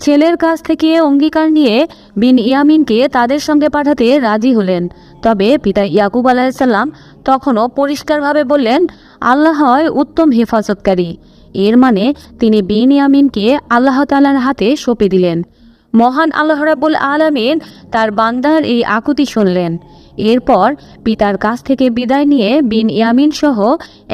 ছেলের কাছ থেকে অঙ্গীকার নিয়ে বিন ইয়ামিনকে তাদের সঙ্গে পাঠাতে রাজি হলেন। তবে পিতা ইয়াকুব আলাহিসাল্লাম তখনও পরিষ্কারভাবে বললেন, আল্লাহ হয় উত্তম হেফাজতকারী। এর মানে তিনি বিন ইয়ামিনকে আল্লাহ তালার হাতে সঁপে দিলেন। মহান আল্লাহ রাবুল আলমিন তার বান্দার এই আকুতি শুনলেন। এরপর পিতার কাছ থেকে বিদায় নিয়ে বিন ইয়ামিন সহ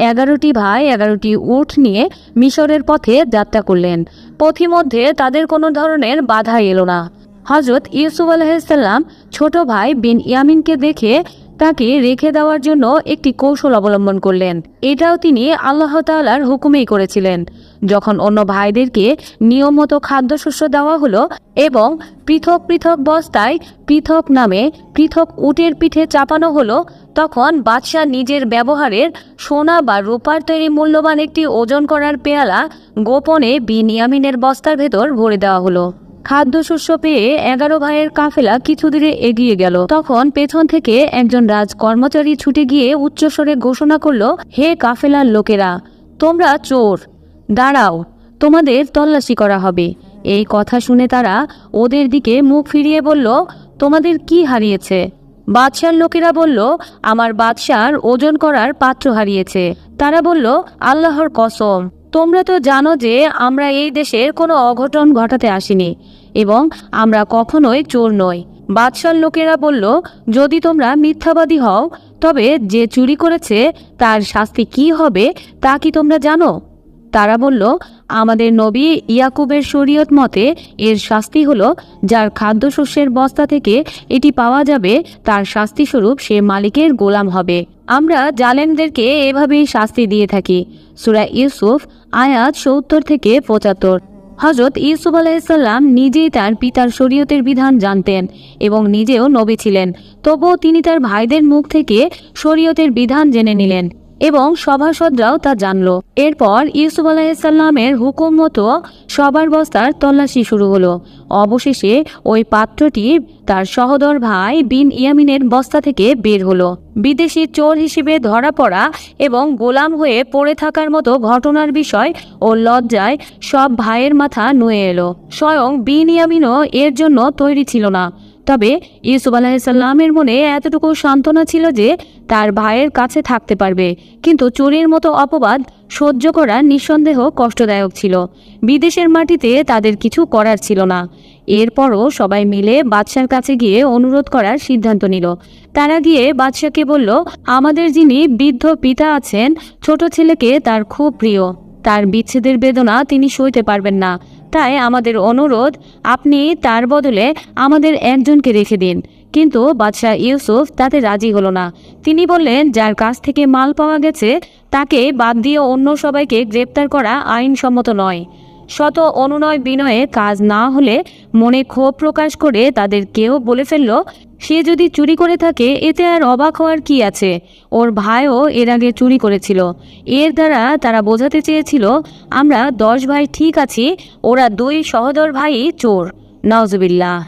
এগারোটি ভাই, এগারোটি উঠ নিয়ে মিশরের পথে যাত্রা করলেন। পথিমধ্যে তাদের কোনো ধরনের বাধা এলো না। হজরত ইউসুফ আলাহিসাল্লাম ছোট ভাই বিন ইয়ামিনকে দেখে তাকে রেখে দেওয়ার জন্য একটি কৌশল অবলম্বন করলেন। এটাও তিনি আল্লাহ তাআলার হুকুমেই করেছিলেন। যখন অন্য ভাইদেরকে নিয়মমতো খাদ্যশস্য দেওয়া হলো এবং পৃথক পৃথক বস্তায় পৃথক নামে পৃথক উটের পিঠে চাপানো হলো, তখন বাদশাহ নিজের ব্যবহারের সোনা বা রূপার তৈরি মূল্যবান একটি ওজন করার পেয়ালা গোপনে বিনিয়ামিনের বস্তার ভেতর ভরে দেওয়া হলো। খাদ্যশস্য পেয়ে এগারো ভাইয়ের কাফেলা কিছু দূরে এগিয়ে গেল। তখন পেছন থেকে একজন রাজ কর্মচারী ছুটে গিয়ে উচ্চস্বরে ঘোষণা করল, হে কাফেলার লোকেরা, তোমরা চোর। দাঁড়াও, তোমাদের তল্লাশি করা হবে। এই কথা শুনে তারা ওদের দিকে মুখ ফিরিয়ে বলল, তোমাদের কি হারিয়েছে? বাদশার লোকেরা বলল, আমার বাদশার ওজন করার পাত্র হারিয়েছে। তারা বলল, আল্লাহর কসম তোমরা তো জানো যে আমরা এই দেশের কোনো অঘটন ঘটাতে আসিনি, এবং আমরা কখনোই চোর নই। বাদশার লোকেরা বলল, যদি তোমরা মিথ্যাবাদী হও, তবে যে চুরি করেছে, তার শাস্তি কি হবে, তা কি তোমরা জানো? তারা বলল, আমাদের নবী ইয়াকুবের শরীয়ত মতে এর শাস্তি হলো, যার খাদ্যশস্যের বস্তা থেকে এটি পাওয়া যাবে, তার শাস্তিস্বরূপ সে মালিকের গোলাম হবে। আমরা জালেমদেরকে এভাবেই শাস্তি দিয়ে থাকি। সুরা ইউসুফ, আয়াত সত্তর থেকে পঁচাত্তর। হজরত ইউসুফ আলাইসাল্লাম নিজেই তার পিতার শরীয়তের বিধান জানতেন এবং নিজেও নবী ছিলেন। তবুও তিনি তার ভাইদের মুখ থেকে শরীয়তের বিধান জেনে নিলেন। এবং সভাসদরাও তা জানল। এরপর ইউসুফ আলাহিসাল্লামের হুকুম মতো সবার বস্তার তল্লাশি শুরু হলো। অবশেষে ওই পাত্রটি তার সহদর ভাই বিন ইয়ামিনের বস্তা থেকে বের হলো। বিদেশি চোর হিসেবে ধরা পড়া এবং গোলাম হয়ে পড়ে থাকার মতো ঘটনার বিষয় ও লজ্জায় সব ভাইয়ের মাথা নুয়ে এলো। স্বয়ং বিন ইয়ামিনও এর জন্য তৈরি ছিল না। তবে ইউসুফ আলাহিসাল্লামের মনে এতটুকু সান্ত্বনা ছিল যে তার ভাইয়ের কাছে থাকতে পারবে। কিন্তু চোরের মতো অপবাদ সহ্য করা নিঃসন্দেহ কষ্টদায়ক ছিল। বিদেশের মাটিতে তাদের কিছু করার ছিল না। এরপরও সবাই মিলে বাদশার কাছে গিয়ে অনুরোধ করার সিদ্ধান্ত নিল। তারা গিয়ে বাদশাকে বলল, আমাদের যিনি বৃদ্ধ পিতা আছেন, ছোট ছেলেকে তার খুব প্রিয়। তার বিচ্ছেদের বেদনা তিনি সইতে পারবেন না। তাই আমাদের অনুরোধ, আপনি তার বদলে আমাদের একজনকে রেখে দিন। কিন্তু বাদশাহ ইউসুফ তাতে রাজি হলো না। তিনি বললেন, যার কাছ থেকে মাল পাওয়া গেছে, তাকে বাদ দিয়ে অন্য সবাইকে গ্রেপ্তার করা আইনসম্মত নয়। শত অনুনয় বিনয়ে কাজ না হলে মনে ক্ষোভ প্রকাশ করে তাদের কেউ বলে ফেলল, সে যদি চুরি করে থাকে, এতে আর অবাক হওয়ার কি আছে? ওর ভাইও এর আগে চুরি করেছিল। এর দ্বারা তারা বোঝাতে চেয়েছিল, আমরা দশ ভাই ঠিক আছি, ওরা দুই সহদর ভাই চোর। নওজবিল্লাহ।